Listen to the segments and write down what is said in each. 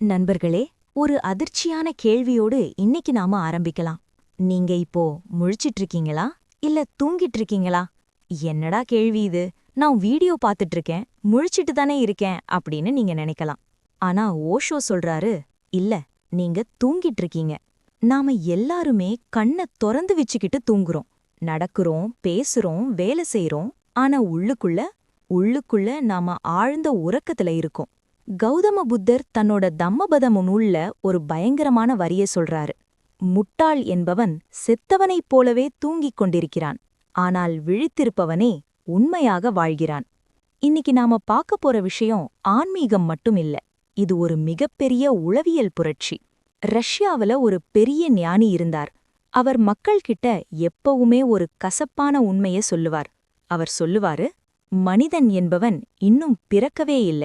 நண்பர்களே ஒரு அதிர்ச்சியான கேள்வியோடு இன்னைக்கு நாம ஆரம்பிக்கலாம். நீங்க இப்போ முழிச்சிட்டு இருக்கீங்களா இல்ல தூங்கிட்டு இருக்கீங்களா என்னடா கேள்வி இது? நான் வீடியோ பார்த்துட்டு இருக்கேன் முழிச்சிட்டு தானே இருக்கேன் அப்படின்னு நீங்க நினைக்கலாம். ஆனா ஓஷோ சொல்றாரு இல்ல நீங்க தூங்கிட்டு இருக்கீங்க நாம எல்லாருமே கண்ணை திறந்து வச்சுக்கிட்டு தூங்குறோம். நடக்கிறோம் பேசுறோம் வேலை செய்யறோம் ஆனா உள்ளுக்குள்ள உள்ளுக்குள்ள நாம ஆழ்ந்த உறக்கத்துல இருக்கோம். கௌதம புத்தர் தன்னோட தம்மபதமு நூல்ல ஒரு பயங்கரமான வரிய சொல்றாரு. முட்டாள் என்பவன் செத்தவனைப் போலவே தூங்கிக் கொண்டிருக்கிறான். ஆனால் விழித்திருப்பவனே உண்மையாக வாழ்கிறான். இன்னைக்கு நாம பார்க்க போற விஷயம் ஆன்மீகம் மட்டும் இல்ல. இது ஒரு மிகப்பெரிய உளவியல் புரட்சி. ரஷ்யாவுல ஒரு பெரிய ஞானி இருந்தார். அவர் மக்கள்கிட்ட எப்பவுமே ஒரு கசப்பான உண்மைய சொல்லுவார். அவர் சொல்லுவாரு மனிதன் என்பவன் இன்னும் பிறக்கவே இல்ல.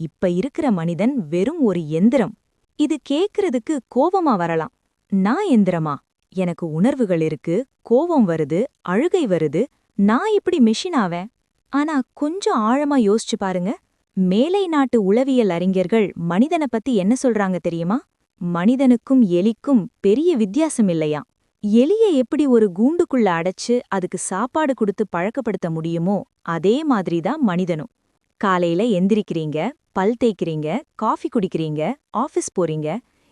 இப்ப இருக்கிற மனிதன் வெறும் ஒரு எந்திரம். இது கேக்குறதுக்கு கோவமா வரலாம். நான் எந்திரமா? எனக்கு உணர்வுகள் இருக்கு கோவம் வருது அழுகை வருது நான் இப்படி மெஷின் ஆவேன். ஆனா கொஞ்சம் ஆழமா யோசிச்சு பாருங்க. மேலை நாட்டு உளவியல் அறிஞர்கள் மனிதனை பத்தி என்ன சொல்றாங்க தெரியுமா? மனிதனுக்கும் எலிக்கும் பெரிய வித்தியாசம் இல்லையா? எலிய எப்படி ஒரு கூண்டுக்குள்ள அடைச்சு அதுக்கு சாப்பாடு கொடுத்து பழக்கப்படுத்த முடியுமோ அதே மாதிரிதான் மனிதனும். காலையில எந்திரிக்கிறீங்க பல் தேய்க்கிறீங்க காஃபி குடிக்கிறீங்க ஆஃபீஸ் போறீங்க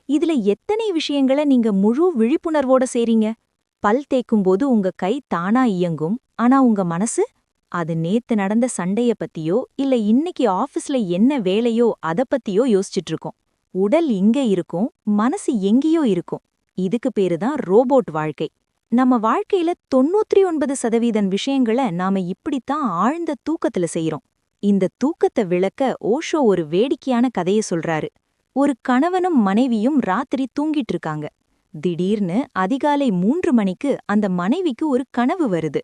இதுல எத்தனை விஷயங்கள நீங்க முழு விழிப்புணர்வோட செய்றீங்க? பல் தேய்க்கும்போது உங்க கை தானா இயங்கும் ஆனா உங்க மனசு? அது நேத்து நடந்த சண்டைய பத்தியோ இல்ல இன்னைக்கு ஆபீஸ்ல என்ன வேலையோ அத பத்தியோ யோசிச்சுட்டு இருக்கோம் உடல் இங்க இருக்கும் மனசு எங்கேயோ இருக்கும். இதுக்கு பேரு தான் ரோபோட் வாழ்க்கை. நம்ம வாழ்க்கையில தொண்ணூத்தி ஒன்பது சதவீதம் விஷயங்கள நாம இப்படித்தான் ஆழ்ந்த தூக்கத்துல செய்யறோம் இந்த தூக்கத்தை விளக்க ஓஷோ ஒரு வேடிக்கையான கதைய சொல்றாரு. ஒரு கணவனும் மனைவியும் ராத்திரி தூங்கிட்டு இருக்காங்க. திடீர்னு அதிகாலை மூன்று மணிக்கு அந்த மனைவிக்கு ஒரு கனவு வருது.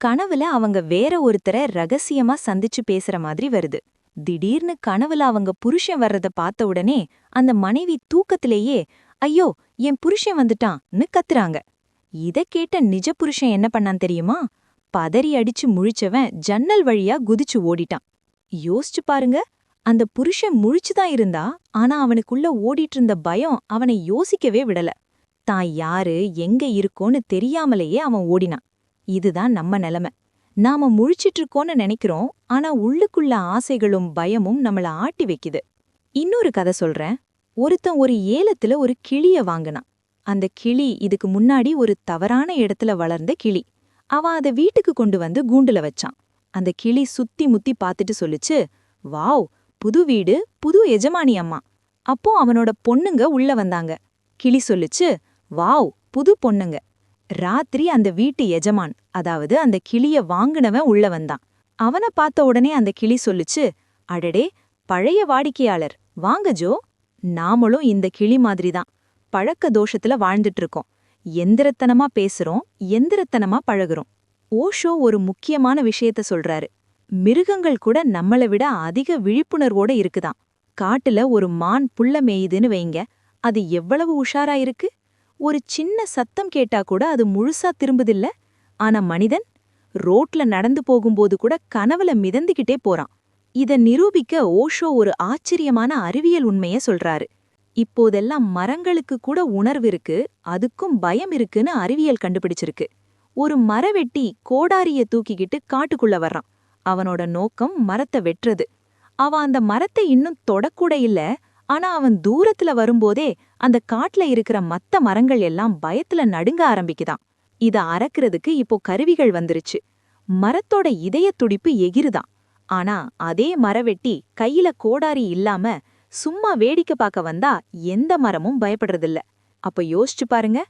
கனவுல அவங்க வேற ஒருத்தரை ரகசியமா சந்திச்சு பேசுற மாதிரி வருது. திடீர்னு கனவுல அவங்க புருஷன் வர்றத பார்த்த உடனே அந்த மனைவி தூக்கத்திலேயே ஐயோ என் புருஷன் வந்துட்டான்னு கத்துறாங்க. இத கேட்ட நிஜ புருஷன் என்ன பண்ணான் தெரியுமா? பதறி அடிச்சு முழிச்சவன் ஜன்னல் வழியா குதிச்சு ஓடிட்டான். யோசிச்சு பாருங்க. அந்த புருஷன் முழிச்சுதான் இருந்தா ஆனா அவனுக்குள்ள ஓடிட்டு இருந்த பயம் அவனை யோசிக்கவே விடல. தான் யாரு எங்க இருக்கோன்னு தெரியாமலேயே அவன் ஓடினான். இதுதான் நம்ம நிலைமை. நாம முழிச்சிட்டு இருக்கோன்னு நினைக்கிறோம் ஆனா உள்ளுக்குள்ள ஆசைகளும் பயமும் நம்மள ஆட்டி வைக்குது. இன்னொரு கதை சொல்றேன். ஒருத்தன் ஒரு ஏலத்துல ஒரு கிளிய வாங்கினான். அந்த கிளி இதுக்கு முன்னாடி ஒரு தவறான இடத்துல வளர்ந்த கிளி. அவன் அத வீட்டுக்கு கொண்டு வந்து கூண்டுல வச்சான். அந்த கிளி சுத்தி முத்தி பார்த்துட்டு சொல்லுச்சு வாவ் புது வீடு புது எஜமானி அம்மா. அப்போ அவனோட பொண்ணுங்க உள்ள வந்தாங்க. கிளி சொல்லுச்சு வாவ் புது பொண்ணுங்க. ராத்திரி அந்த வீட்டு எஜமான் அதாவது அந்த கிளிய வாங்குனவன் உள்ள வந்தான். அவனை பார்த்த உடனே அந்த கிளி சொல்லுச்சு அடடே பழைய வாடிக்கையாளர். வாங்க ஜோ. நாமளும் இந்த கிளி மாதிரிதான். பழக்க தோஷத்துல வாழ்ந்துட்டு இருக்கோம். எந்திரத்தனமா பேசுறோம் எந்திரத்தனமா பழகுறோம். ஓஷோ ஒரு முக்கியமான விஷயத்த சொல்றாரு. மிருகங்கள் கூட நம்மள விட அதிக விழிப்புணர்வோட இருக்குதாம். காட்டுல ஒரு மான் புள்ள மேயுதுன்னு வைங்க அது எவ்வளவு உஷாரா இருக்கு? ஒரு சின்ன சத்தம் கேட்டா கூட அது முழுசா திரும்புதில்ல. ஆனா மனிதன் ரோட்ல நடந்து போகும்போது கூட கனவுல மிதந்துகிட்டே போறான். இத நிரூபிக்க ஓஷோ ஒரு ஆச்சரியமான அறிவியல் உண்மைய சொல்றாரு. இப்போதெல்லாம் மரங்களுக்கு கூட உணர்வு இருக்கு அதுக்கும் பயம் இருக்குன்னு அறிவியல் கண்டுபிடிச்சிருக்கு. ஒரு மரவெட்டி கோடாரிய தூக்கிக்கிட்டு காட்டுக்குள்ள வர்றான். அவனோட நோக்கம் மரத்தை வெட்டுறது. அவன் அந்த மரத்தை இன்னும் தொடக்கூட இல்ல. ஆனா அவன் தூரத்துல வரும்போதே அந்த காட்டுல இருக்கிற மத்த மரங்கள் எல்லாம் பயத்துல நடுங்க ஆரம்பிக்குதான். இத அறக்கிறதுக்கு இப்போ கருவிகள் வந்துருச்சு. மரத்தோட இதய துடிப்பு எகிருதான். ஆனா அதே மரவெட்டி கையில கோடாரி இல்லாம சும்மா வேடிக்கை பார்க்க வந்தா எந்த மரமும் பயப்படுறதில்ல. அப்ப யோசிச்சு பாருங்க.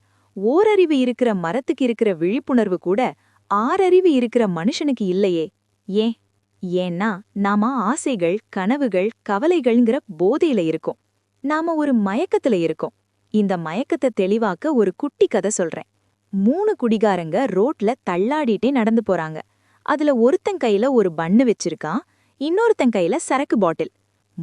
ஓரறிவு இருக்கிற மரத்துக்கு இருக்கிற விழிப்புணர்வு கூட ஆறறிவு இருக்கிற மனுஷனுக்கு இல்லையே. ஏன்? ஏன்னா நாம ஆசைகள் கனவுகள் கவலைகள்ங்கிற போதையில இருக்கோம். நாம ஒரு மயக்கத்துல இருக்கோம். இந்த மயக்கத்தை தெளிவாக்க ஒரு குட்டி கதை சொல்றேன். மூணு குடிகாரங்க ரோட்ல தள்ளாடிட்டே நடந்து போறாங்க. அதுல ஒருத்தன் கையில ஒரு பண்ணு வச்சிருக்கான் இன்னொருத்தன் கையில சரக்கு பாட்டில்.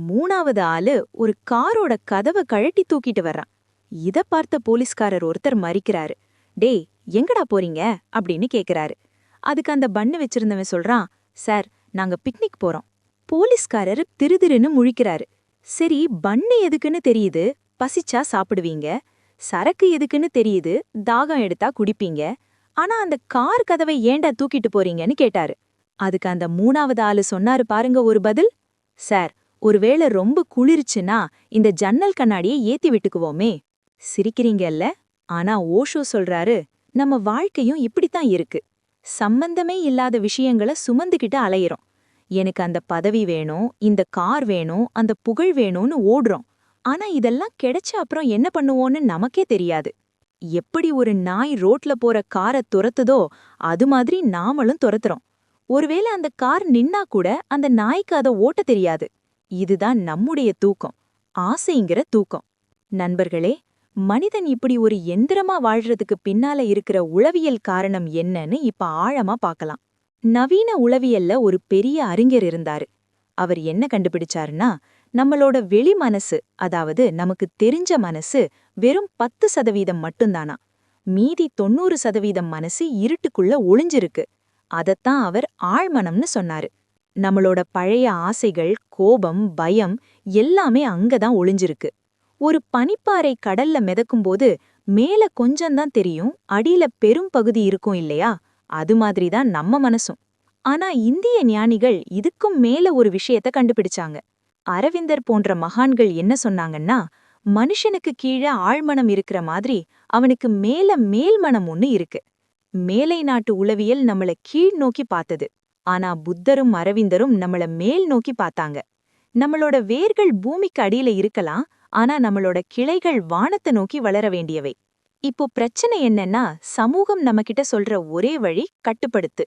மூணாவது ஆளு ஒரு காரோட கதவை கழட்டி தூக்கிட்டு வர்றான். இத பார்த்த போலீஸ்காரர் ஒருத்தர் மறிக்கிறாரு. டேய் எங்கடா போறீங்க? அப்படின்னு கேக்குறாரு. அதுக்கு அந்த பண்ணு வச்சிருந்தவன் சொல்றான் சார் நாங்க பிக்னிக் போறோம். போலீஸ்காரர் திருதிருன்னு முழிக்கிறாரு. சரி பண்ணு எதுக்குன்னு தெரியுது? பசிச்சா சாப்பிடுவீங்க. சரக்கு எதுக்குன்னு தெரியுது? தாகம் எடுத்தா குடிப்பீங்க. ஆனா அந்த கார் கதவை ஏன்டா தூக்கிட்டு போறீங்கன்னு கேட்டாரு. அதுக்கு அந்த மூணாவது ஆளு சொன்னாரு பாருங்க ஒரு பதில். சார் ஒருவேளை ரொம்ப குளிர்ச்சுன்னா இந்த ஜன்னல் கண்ணாடியை ஏத்தி விட்டுக்குவோமே. சிரிக்கிறீங்கல்ல? ஆனா ஓஷோ சொல்றாரு நம்ம வாழ்க்கையும் இப்படித்தான் இருக்கு. சம்பந்தமே இல்லாத விஷயங்கள சுமந்துகிட்டு அலையிறோம். எனக்கு அந்த பதவி வேணும் இந்த கார் வேணும் அந்த புகழ் வேணும்னு ஓடுறோம். ஆனா இதெல்லாம் கிடைச்ச அப்புறம் என்ன பண்ணுவோன்னு நமக்கே தெரியாது. எப்படி ஒரு நாய் ரோட்ல போற காரை துரத்துதோ அது மாதிரி நாமளும் துரத்துறோம். ஒருவேளை அந்த கார் நின்னா கூட அந்த நாய்க்கு அதை ஓட்ட தெரியாது. இதுதான் நம்முடைய தூக்கம் ஆசைங்கிற தூக்கம். நண்பர்களே மனிதன் இப்படி ஒரு எந்திரமா வாழ்றதுக்கு பின்னால இருக்கிற உளவியல் காரணம் என்னன்னு இப்ப ஆழமா பார்க்கலாம் நவீன உளவியல்ல ஒரு பெரிய அறிஞர் இருந்தாரு. அவர் என்ன கண்டுபிடிச்சாருன்னா நம்மளோட வெளி மனசு அதாவது நமக்கு தெரிஞ்ச மனசு வெறும் பத்து சதவீதம் மட்டும்தானா? மீதி தொண்ணூறு சதவீதம் மனசு இருட்டுக்குள்ள ஒளிஞ்சிருக்கு. அதத்தான் அவர் ஆழ்மனம்னு சொன்னாரு. நம்மளோட பழைய ஆசைகள் கோபம் பயம் எல்லாமே அங்கதான் ஒளிஞ்சிருக்கு. ஒரு பனிப்பாறை கடல்ல மிதக்கும்போது மேல கொஞ்சம்தான் தெரியும் அடியில பெரும் பகுதி இருக்கும் இல்லையா? அது மாதிரிதான் நம்ம மனசும். ஆனா இந்திய ஞானிகள் இதுக்கும் மேல ஒரு விஷயத்த கண்டுபிடிச்சாங்க. அரவிந்தர் போன்ற மகான்கள் என்ன சொன்னாங்கன்னா மனுஷனுக்கு கீழே ஆழ்மனம் இருக்கிற மாதிரி அவனுக்கு மேல மேல்மனம் ஒன்னு இருக்கு. மேலை நாட்டு உளவியல் நம்மள கீழ் நோக்கி பார்த்தது. ஆனா புத்தரும் அரவிந்தரும் நம்மள மேல் நோக்கி பார்த்தாங்க. நம்மளோட வேர்கள் பூமிக்கு அடியில இருக்கலாம் ஆனா நம்மளோட கிளைகள் வானத்தை நோக்கி வளர வேண்டியவை. இப்போ பிரச்சனை என்னன்னா சமூகம் நம்மகிட்ட சொல்ற ஒரே வழி கட்டுப்படுத்து.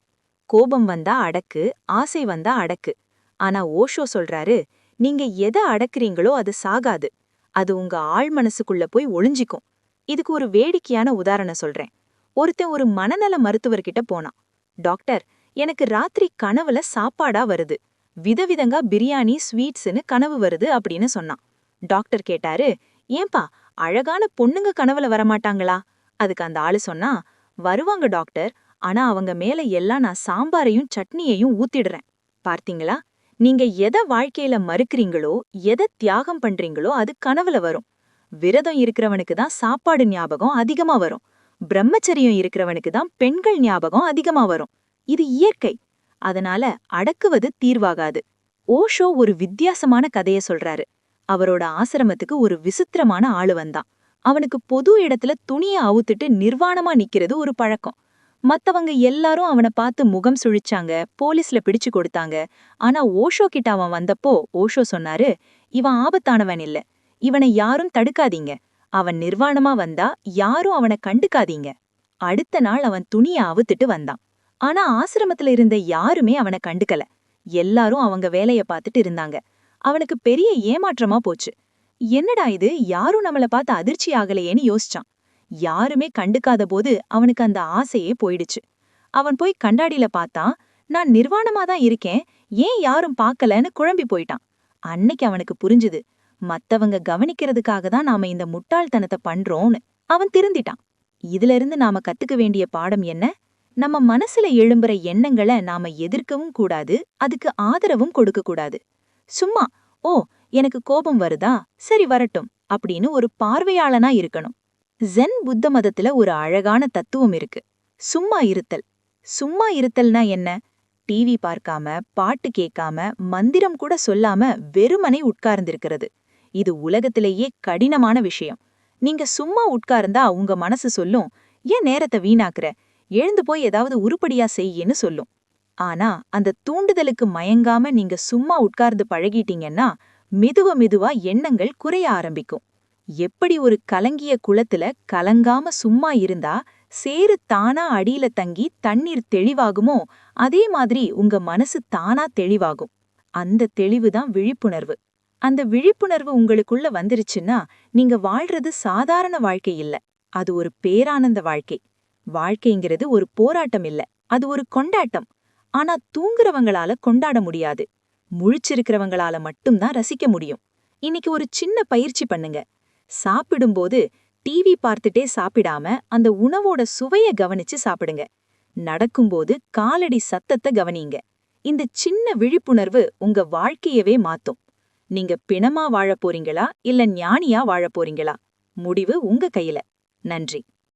கோபம் வந்தா அடக்கு ஆசை வந்தா அடக்கு. ஆனா ஓஷோ சொல்றாரு நீங்க எதை அடக்குறீங்களோ அது சாகாது. அது உங்க ஆள் மனசுக்குள்ள போய் ஒளிஞ்சிக்கும். இதுக்கு ஒரு வேடிக்கையான உதாரணம் சொல்றேன். ஒருத்தன் ஒரு மனநல மருத்துவர்கிட்ட போனான். டாக்டர் எனக்கு ராத்திரி கனவுல சாப்பாடா வருது. விதவிதங்கா பிரியாணி ஸ்வீட்ஸ்னு கனவு வருது அப்படின்னு சொன்னான். டாக்டர் கேட்டாரு ஏன்பா அழகான பொண்ணுங்க கனவுல வரமாட்டாங்களா? அதுக்கு அந்த ஆளு சொன்னா வருவாங்க டாக்டர் ஆனா அவங்க மேல எல்லாம் நான் சாம்பாரையும் சட்னியையும் ஊத்திடுறேன். பார்த்தீங்களா? நீங்க எதை வாழ்க்கையில மறுக்கிறீங்களோ எதை தியாகம் பண்றீங்களோ அது கனவுல வரும். விரதம் இருக்கிறவனுக்கு தான் சாப்பாடு ஞாபகம் அதிகமா வரும். பிரம்மச்சரியம் இருக்கிறவனுக்கு தான் பெண்கள் ஞாபகம் அதிகமா வரும். இது இயற்கை. அதனால அடக்குவது தீர்வாகாது. ஓஷோ ஒரு வித்தியாசமான கதைய சொல்றாரு. அவரோட ஆசிரமத்துக்கு ஒரு விசித்திரமான ஆளு வந்தான். அவனுக்கு பொது இடத்துல துணிய அவுத்துட்டு நிர்வாணமா நிக்கிறது ஒரு பழக்கம். மத்தவங்க எல்லாரும் அவனை பார்த்து முகம் சுழிச்சாங்க போலீஸ்ல பிடிச்சு கொடுத்தாங்க. ஆனா ஓஷோ கிட்ட அவன் வந்தப்போ ஓஷோ சொன்னாரு இவன் ஆபத்தானவன் இல்ல. இவனை யாரும் தடுக்காதீங்க. அவன் நிர்வாணமா வந்தா யாரும் அவனை கண்டுக்காதீங்க. அடுத்த நாள் அவன் துணிய அவுத்துட்டு வந்தான். ஆனா ஆசிரமத்துல இருந்த யாருமே அவனை கண்டுக்கல. எல்லாரும் அவங்க வேலைய பார்த்துட்டு இருந்தாங்க. அவனுக்கு பெரிய ஏமாற்றமா போச்சு. என்னடா இது? யாரும் நம்மள பார்த்து அதிர்ச்சி ஆகலையேன்னு யோசிச்சான். யாருமே கண்டுக்காத போது அவனுக்கு அந்த ஆசையே போயிடுச்சு. அவன் போய் கண்டாடியில பார்த்தான் நான் நிர்வாணமா தான் இருக்கேன். ஏன் யாரும் பார்க்கலன்னு குழம்பி போயிட்டான். அன்னைக்கு அவனுக்கு புரிஞ்சுது. மத்தவங்க கவனிக்கிறதுக்காக தான் நாம இந்த முட்டாள்தனத்தை பண்றோம்னு அவன் திருந்திட்டான். இதுல இருந்து நாம கத்துக்க வேண்டிய பாடம் என்ன? நம்ம மனசுல எழும்புற எண்ணங்களை நாம எதிர்க்கவும் கூடாது அதுக்கு ஆதரவும் கொடுக்க கூடாது. சும்மா ஓ எனக்கு கோபம் வருதா? சரி வரட்டும் அப்படின்னு ஒரு பார்வையாளனா இருக்கணும். ஜென் புத்த மதத்துல ஒரு அழகான தத்துவம் இருக்கு. சும்மா இருத்தல். சும்மா இருத்தல்னா என்ன? டிவி பார்க்காம பாட்டு கேட்காம மந்திரம் கூட சொல்லாம வெறுமனை உட்கார்ந்திருக்கிறது. இது உலகத்திலேயே கடினமான விஷயம். நீங்க சும்மா உட்கார்ந்தா உங்க மனசு சொல்லும் ஏன் நேரத்தை வீணாக்குற? எழுந்து போய் ஏதாவது உருப்படியா செய்யன்னு சொல்லும். ஆனா அந்த தூண்டுதலுக்கு மயங்காம நீங்க சும்மா உட்கார்ந்து பழகிட்டீங்கன்னா மெதுவ மெதுவா எண்ணங்கள் குறைய ஆரம்பிக்கும். எப்படி ஒரு கலங்கிய குளத்துல கலங்காம சும்மா இருந்தா சேரு தானா அடியில தங்கி தண்ணீர் தெளிவாகுமோ அதே மாதிரி உங்க மனசு தானா தெளிவாகும். அந்த தெளிவுதான் விழிப்புணர்வு. அந்த விழிப்புணர்வு உங்களுக்குள்ள வந்துருச்சுன்னா நீங்க வாழ்றது சாதாரண வாழ்க்கை இல்ல. அது ஒரு பேரானந்த வாழ்க்கை. வாழ்க்கைங்கிறது ஒரு போராட்டம் இல்ல. அது ஒரு கொண்டாட்டம். ஆனா தூங்குறவங்களால கொண்டாட முடியாது. முழிச்சிருக்கிறவங்களால மட்டும்தான் ரசிக்க முடியும். இன்னைக்கு ஒரு சின்ன பயிற்சி பண்ணுங்க. சாப்பிடும்போது டிவி பார்த்துட்டே சாப்பிடாம அந்த உணவோட சுவைய கவனிச்சு சாப்பிடுங்க. நடக்கும்போது காலடி சத்தத்தை கவனிங்க. இந்த சின்ன விழிப்புணர்வு உங்க வாழ்க்கையவே மாத்தும். நீங்க பிணமா வாழப் போறீங்களா? இல்ல ஞானியா வாழப் போறீங்களா? முடிவு உங்க கையில. நன்றி.